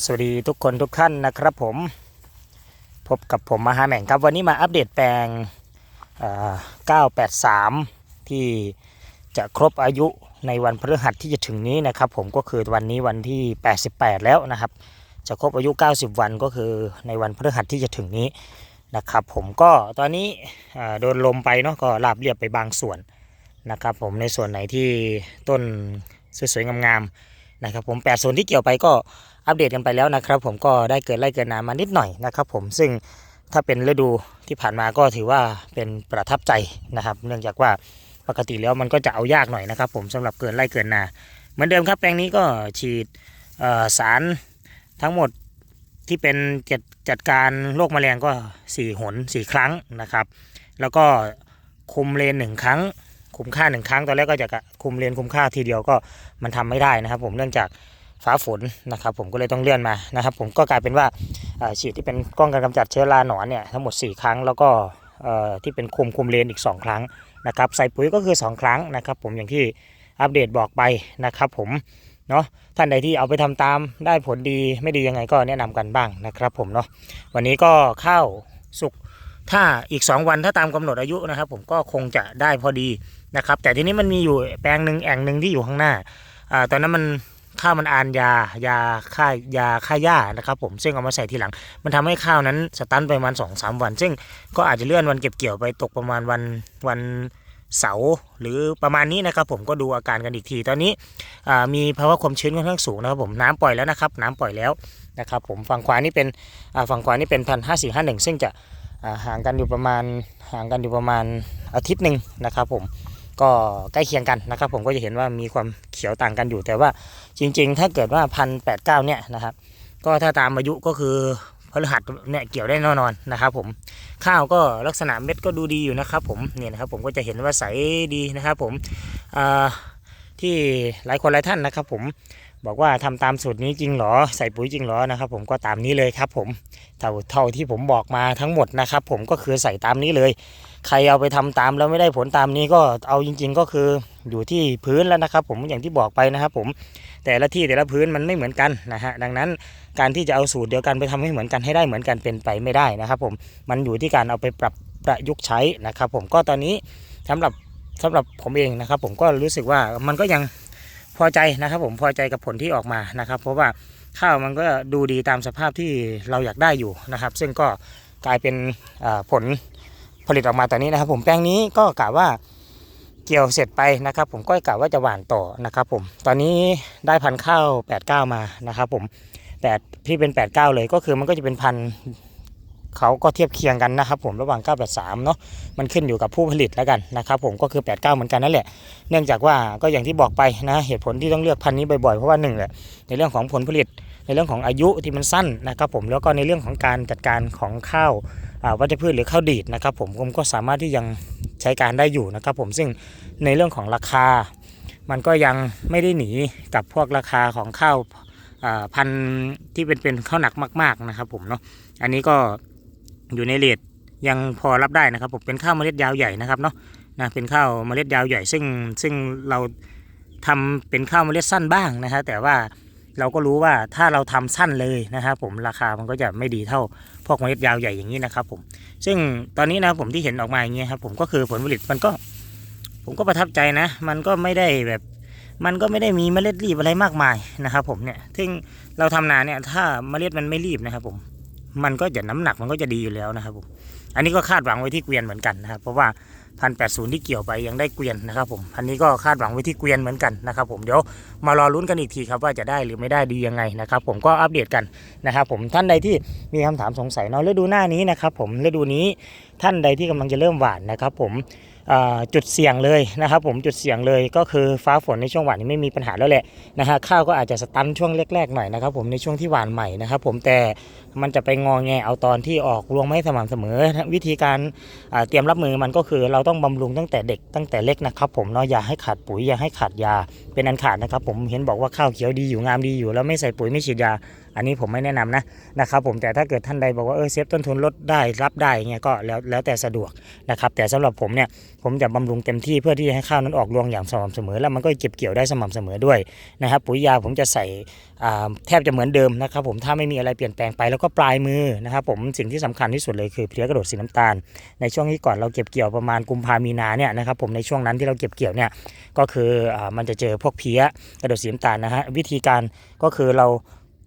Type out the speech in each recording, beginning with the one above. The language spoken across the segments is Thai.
สวัสดีทุกคนทุกท่านนะครับผม พบกับผมมหาแหม่งครับ วันนี้มาอัปเดตแปลง 983 ที่จะครบอายุในวันพฤหัสที่จะถึงนี้นะครับ ผมก็คือวันนี้วันที่ 88 แล้วนะครับ จะครบอายุ 90 วันก็คือในวันพฤหัสที่จะถึงนี้นะครับ ผมก็ตอนนี้โดนลมไปเนาะก็ราบเรียบไปบางส่วนนะครับ ผมในส่วนไหนที่ต้นสวยๆงามๆ นะครับผมแปดส่วนที่เกี่ยวไปก็อัปเดตกันไปแล้วนะครับ ผมก็ได้เกิดไล่เกิดนามานิดหน่อยนะครับ ผมซึ่งถ้าเป็นฤดูที่ผ่านมาก็ถือว่าเป็นประทับใจนะครับ เนื่องจากว่าปกติแล้วมันก็จะเอายากหน่อยนะครับ ผมสำหรับเกินไล่เกินนา เหมือนเดิมครับแปลงนี้ก็ฉีดสารทั้งหมดที่เป็นจัดจัดการโรคแมลงก็ 4 หน 4 ครั้งนะครับ แล้วก็คุมเลนหนึ่งครั้ง คุมค่าหนึ่งครั้งตอนแรกก็จะคุมเลนคุมค่าทีเดียวก็มันทำไม่ได้นะครับ ผมเนื่องจากฟ้าฝนนะครับผมก็เลยต้องเลื่อนมานะครับผมก็กลายเป็นว่าฉีดที่เป็นกล้องการกำจัดเชื้อราหนอนเนี่ยทั้งหมด 4 ครั้งแล้วก็ที่เป็นคุมคุมเลนอีก 2 ครั้งนะครับใส่ปุ๋ยก็คือ 2 ครั้งนะครับผมอย่างที่อัปเดตบอกไปนะครับผมเนาะท่านใดที่เอาไปทำตามได้ผลดีไม่ดียังไงก็แนะนำกันบ้างนะครับผมเนาะวันนี้ก็ข้าวสุกถ้าอีก 2 วันถ้าตามกำหนดอายุนะครับ ผมก็คงจะได้พอดี นะครับ แต่ทีนี้มันมีอยู่แปลงหนึ่งแอ่งหนึ่งที่อยู่ข้างหน้าอ่าตอนนั้นมันข้าวมันอ่านยายาฆ่ายาฆ่าหญ้านะครับผมซึ่งเอามาใส่ทีหลัง มันทำให้ข้าวนั้นสตันไปประมาณ2อสวัน ซึ่งก็อาจจะเลื่อนวันเก็บเกี่ยวไปตกประมาณวันวันเสาร์หรือประมาณนี้นะครับผมก็ดูอาการกันอีกที ตอนนี้มีภาวะความชื้นค่อนข้างสูงนะครับผมน้ำปล่อยแล้วนะครับ น้ำปล่อยแล้วนะครับผมฝั่งขวานี่เป็นฝั่งขวานี่เป็นพันห้าสี่ห้าหนึ่งซึ่งจะห่างกันอยู่ประมาณห่างกันอยู่ประมาณอาทิตย์หนึ่งนะครับผม ก็ใกล้เคียงกันนะครับ ผมก็จะเห็นว่ามีความเขียวต่างกันอยู่ แต่ว่าจริง ๆ ถ้าเกิดว่าพันแปดเก้าเนี่ยนะครับก็ถ้าตามอายุก็คือพฤหัสเนี่ยเกี่ยวได้แน่นอนนะครับ ผมข้าวก็ลักษณะเม็ดก็ดูดีอยู่นะครับผมเนี่ยนะครับผมก็จะเห็นว่าใสดีนะครับ ผมที่หลายคนหลายท่านนะครับ ผมบอกว่าทำตามสูตรนี้จริงเหรอใส่ปุ๋ยจริงเหรอนะครับ ผมก็ตามนี้เลยครับ ผมเท่าเท่าที่ผมบอกมาทั้งหมดนะครับ ผมก็คือใส่ตามนี้เลย ใครเอาไปทำตามแล้วไม่ได้ผลตามนี้ก็เอาจริง ๆ ก็คืออยู่ที่พื้นแล้วนะครับ ผมอย่างที่บอกไปนะครับผมแต่ละที่แต่ละพื้นมันไม่เหมือนกันนะฮะดังนั้นการที่จะเอาสูตรเดียวกันไปทำให้เหมือนกันให้ได้เหมือนกันเป็นไปไม่ได้นะครับ ผมมันอยู่ที่การเอาไปปรับประยุกต์ใช้นะครับ ผมก็ตอนนี้สำหรับสำหรับผมเองนะครับ ผมก็รู้สึกว่ามันก็ยังพอใจนะครับ ผมพอใจกับผลที่ออกมานะครับ เพราะว่าข้าวมันก็ดูดีตามสภาพที่เราอยากได้อยู่นะครับ ซึ่งก็กลายเป็นผล ผลิตออกมาตอนนี้นะครับ ผมแปลงนี้ก็กะว่าเกี่ยวเสร็จไปนะครับ ผมก็กะว่าจะหว่านต่อนะครับ ผมตอนนี้ได้พันข้าว89 มานะครับ ผม8ที่เป็น 89 เลยก็คือมันก็จะเป็นพันเขาก็เทียบเคียงกันนะครับ ผมระหว่าง 983 เนาะมันขึ้นอยู่กับผู้ผลิตแล้วกันนะครับ ผมก็คือ 89 เหมือนกันนั่นแหละ เนื่องจากว่าก็อย่างที่บอกไปนะเหตุผลที่ต้องเลือกพันธุ์นี้บ่อยๆ เพราะว่าหนึ่งแหละในเรื่องของผลผลิต ในเรื่องของอายุที่มันสั้นนะครับ ผมแล้วก็ในเรื่องของการจัดการของข้าว วัชพืชหรือข้าวดีดนะครับผมผมก็สามารถที่ยังใช้การได้อยู่นะครับผมซึ่งในเรื่องของราคา มันก็ยังไม่ได้หนีกับพวกราคาของข้าวพันที่เป็นเป็นข้าวหนักมากๆนะครับผมเนาะอันนี้ก็อยู่ในเรทยังพอรับได้นะครับผมเป็นข้าวเมล็ดยาวใหญ่นะครับเนาะนะเป็นข้าวเมล็ดยาวใหญ่ ซึ่งซึ่งเราทำเป็นข้าวเมล็ดสั้นบ้างนะฮะแต่ว่า เราก็รู้ว่าถ้าเราทำสั้นเลยนะครับผมราคามันก็จะไม่ดีเท่าพวกเมล็ดยาวใหญ่อย่างนี้นะครับผมซึ่งตอนนี้นะผมที่เห็นออกมาอย่างเงี้ยครับผมก็คือผลผลิตมันก็ ผมก็ประทับใจนะ มันก็ไม่ได้แบบ มันก็ไม่ได้มีเมล็ดรีบอะไรมากมายนะครับผมเนี่ยซึ่งเราทำนาเนี่ยถ้าเมล็ดมันไม่รีบนะครับผม มันก็จะน้ำหนักมันก็จะดีอยู่แล้วนะครับผมอันนี้ก็คาดหวังไว้ที่เกวียนเหมือนกันนะครับ เพราะว่าพันแปดศูนย์ที่เกี่ยวไปยังได้เกวียนนะครับผมอันนี้ก็คาดหวังไว้ที่เกวียนเหมือนกันนะครับผมเดี๋ยวมารอลุ้นกันอีกทีครับว่าจะได้หรือไม่ได้ดียังไงนะครับผมก็อัปเดตกันนะครับผมท่านใดที่มีคำถามสงสัยเนาะฤดูหน้านี้นะครับผมฤดูนี้ท่านใดที่กำลังจะเริ่มหว่านนะครับผม จุดเสี่ยงเลยนะครับผมจุดเสี่ยงเลยก็คือฟ้าฝนในช่วงหวานนี้ไม่มีปัญหาแล้วแหละนะฮะข้าวก็อาจจะสตันช่วงแรกๆหน่อยนะครับผมในช่วงที่หวานใหม่นะครับผมแต่มันจะไปงองแงเอาตอนที่ออกรวงไม่สม่ำเสมอ วิธีการเตรียมรับมือมันก็คือเราต้องบำรุงตั้งแต่เด็กตั้งแต่เล็กนะครับผมเนาะอย่าให้ขาดปุ๋ยอย่าให้ขาดยาเป็นอันขาดนะครับผมเห็นบอกว่าข้าวเขียวดีอยู่งามดีอยู่แล้วไม่ใส่ปุ๋ยไม่ฉีดยา อันนี้ผมไม่แนะนำนะนะครับผมแต่ถ้าเกิดท่านใดบอกว่าเออเซฟต้นทุนลดได้รับได้เงี้ยก็แล้วแล้วแต่สะดวกนะครับแต่สำหรับผมเนี่ยผมจะบำรุงเต็มที่เพื่อที่จะให้ข้าวนั้นออกรวงอย่างสม่ำเสมอ แล้วมันก็เก็บเกี่ยวได้สม่ำเสมอด้วยนะครับปุ๋ยยาผมจะใส่อ่าแทบจะเหมือนเดิมนะครับผมถ้าไม่มีอะไรเปลี่ยนแปลงไปแล้วก็ปลายมือนะครับผมสิ่งที่สำคัญที่สุดเลยคือเพลี้ยกระโดดสีน้ำตาล ในช่วงที่ก่อนเราเก็บเกี่ยวประมาณกุมภามีนาเนี่ยนะครับผมในช่วงนั้นที่เราเก็บเกี่ยวเนี่ยก็คืออามันจะเจอพวกเพลี้ยกระโดดสีน้ำตาลนะฮะวิธีการก็คือเรา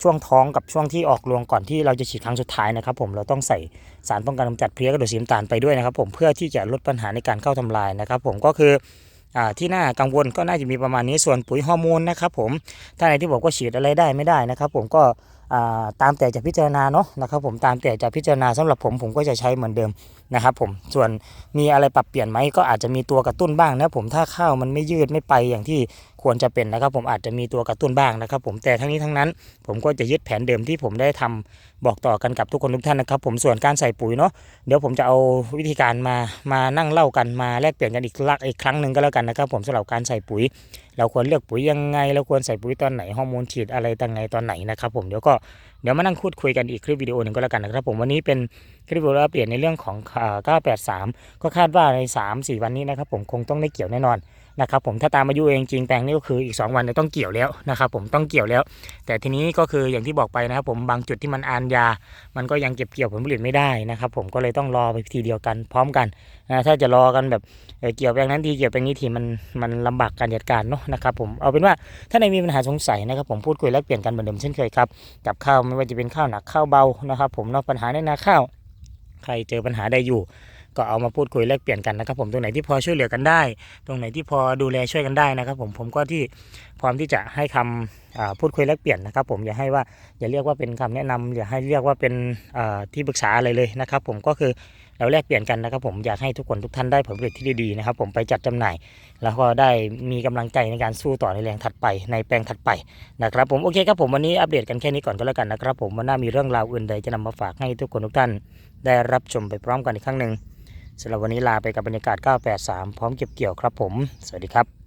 ช่วงท้องกับช่วงที่ออกรวงก่อนที่เราจะฉีดครั้งสุดท้ายนะครับผมเราต้องใส่สารป้องกันกำจัดเพลี้ยกระดูกสีน้ำตาลไปด้วยนะครับผมเพื่อที่จะลดปัญหาในการเข้าทำลายนะครับ ผมก็คือที่น่ากังวลก็น่าจะมีประมาณนี้ส่วนปุ๋ยฮอร์โมนนะครับผมถ้าในที่บอกว่าฉีดอะไรได้ไม่ได้นะครับ ผมก็ ตามแต่จะพิจารณาเนาะนะครับผมตามแต่จะพิจารณาสำหรับผมผมก็จะใช้เหมือนเดิมนะครับผมส่วนมีอะไรปรับเปลี่ยนไหมก็อาจจะมีตัวกระตุ้นบ้างนะผมถ้าข้าวมันไม่ยืดไม่ไปอย่างที่ควรจะเป็นนะครับ ผมอาจจะมีตัวกระตุ้นบ้างนะครับ ผมแต่ทั้งนี้ทั้งนั้น ผมก็จะยึดแผนเดิมที่ผมได้ทำบอกต่อกันกับทุกคนทุกท่านนะครับ ผมส่วนการใส่ปุ๋ยเนาะเดี๋ยวผมจะเอาวิธีการมามานั่งเล่ากันมาแลกเปลี่ยนกันอีกลักอีกครั้งหนึ่งก็แล้วกันนะครับ ผมสำหรับการใส่ปุ๋ย เราควรเลือกปุ๋ยยังไง เราควรใส่ปุ๋ยตอนไหนฮอร์โมนฉีดอะไรตอนไงตอนไหนนะครับผมเดี๋ยวก็เดี๋ยวมานั่งพูดคุยกันอีกคลิปวิดีโอหนึ่งก็แล้วกันนะครับผมวันนี้เป็นคลิปวิดีโออัปเดตในเรื่องของ 983 ก็คาดว่าใน 3-4 วันนี้นะครับผมคงต้องได้เกี่ยวแน่นอน นะครับผมถ้าตามอายุเองจริงแปลงนี่ก็คืออีก 2 วันเนี่ยต้องเกี่ยวแล้วนะครับผมต้องเกี่ยวแล้ว แต่ทีนี้ก็คืออย่างที่บอกไปนะครับผมบางจุดที่มันอานยา มันก็ยังเก็บเกี่ยวผลผลิตไม่ได้นะครับผมก็เลยต้องรอไปทีเดียวกันพร้อมกันนะถ้าจะรอกันแบบเกี่ยวแปลงนั้นทีเกี่ยวแปลงนี้ทีมันมันลำบากการจัดการเนาะนะครับผมเอาเป็นว่าถ้าในมีปัญหาสงสัยนะครับผมพูดคุยแลกเปลี่ยนกันเหมือนเดิมเช่นเคยครับกับข้าวไม่ว่าจะเป็นข้าวหนักข้าวเบานะครับผมเนอกปัญหาในนาข้าวใครเจอปัญหาใดอยู่ ก็เอามาพูดคุยแลกเปลี่ยนกันนะครับ ผมตรงไหนที่พอช่วยเหลือกันได้ ตรงไหนที่พอดูแลช่วยกันได้นะครับผมผมก็ที่พร้อมที่จะให้คำอ่าพูดคุยแลกเปลี่ยนนะครับ ผมอย่าให้ว่าอย่าเรียกว่าเป็นคำแนะนำอย่าให้เรียกว่าเป็นที่ปรึกษาอะไรเลยนะครับ ผมก็คือเราแลกเปลี่ยนกันนะครับ ผมอยากให้ทุกคนทุกท่านได้ผลผลิตที่ดีๆนะครับผมไปจัดจำหน่าย แล้วก็ได้มีกำลังใจในการสู้ต่อในแรงถัดไปในแปลงถัดไปนะครับผมโอเคครับผมวันนี้อัปเดตกันแค่นี้ก่อนก็แล้วกันนะครับ ผมวันหน้ามีเรื่องราวอื่นใดจะนำมาฝากให้ทุกคนทุกท่าน ได้รับชมไปพร้อมกันอีกครั้งหนึ่ง สำหรับวันนี้ลาไปกับบรรยากาศ 983 พร้อมเก็บเกี่ยวครับผม สวัสดีครับ